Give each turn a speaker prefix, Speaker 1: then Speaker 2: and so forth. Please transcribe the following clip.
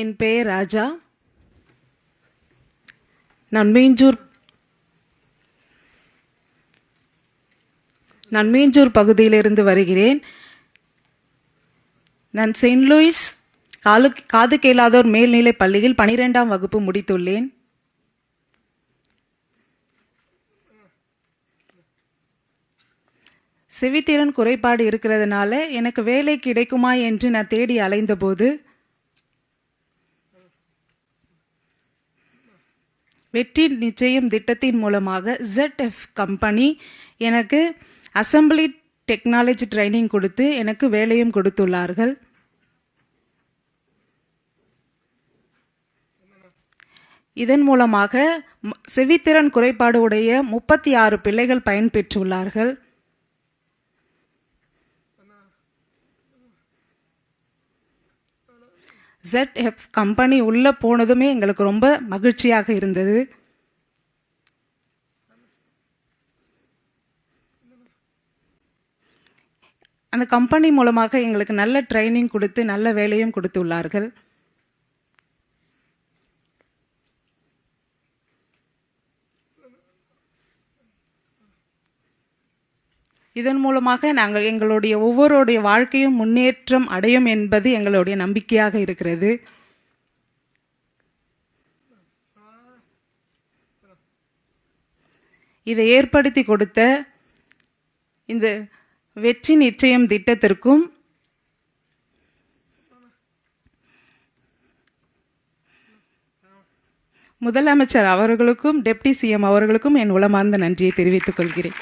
Speaker 1: என் பெயர் ராஜா. நான் மீஞ்சூர் நான் மீஞ்சூர் பகுதியிலிருந்து வருகிறேன். நான் செயின்ட் லூயிஸ் காலு காது கேளாதோர் மேல்நிலைப் பள்ளியில் பனிரெண்டாம் வகுப்பு முடித்துள்ளேன். செவித்திறன் குறைபாடு இருக்கிறதுனால எனக்கு வேலை கிடைக்குமா என்று நான் தேடி அலைந்தபோது வெற்றி நிச்சயம் திட்டத்தின் மூலமாக ZF கம்பெனி எனக்கு அசம்பிளி டெக்னாலஜி ட்ரைனிங் கொடுத்து எனக்கு வேலையும் கொடுத்துள்ளார்கள். இதன் மூலமாக செவித்திறன் குறைபாடு உடைய முப்பத்தி ஆறு பிள்ளைகள் பயன்பெற்றுள்ளார்கள். ஜெட் எஃப் கம்பெனி உள்ளே போனதுமே எங்களுக்கு ரொம்ப மகிழ்ச்சியாக இருந்தது. அந்த கம்பெனி மூலமாக எங்களுக்கு நல்ல ட்ரைனிங் கொடுத்து நல்ல வேலையும் கொடுத்துள்ளார்கள். இதன் மூலமாக நாங்கள் எங்களுடைய ஒவ்வொருடைய வாழ்க்கையும் முன்னேற்றம் அடையும் என்பது எங்களுடைய நம்பிக்கையாக இருக்கிறது. இதை ஏற்படுத்தி கொடுத்த இந்த வெற்றி நிச்சயம் திட்டத்திற்கும் முதலமைச்சர் அவர்களுக்கும் டெப்டி சிஎம் அவர்களுக்கும் என் உளமார்ந்த நன்றியை தெரிவித்துக் கொள்கிறேன்.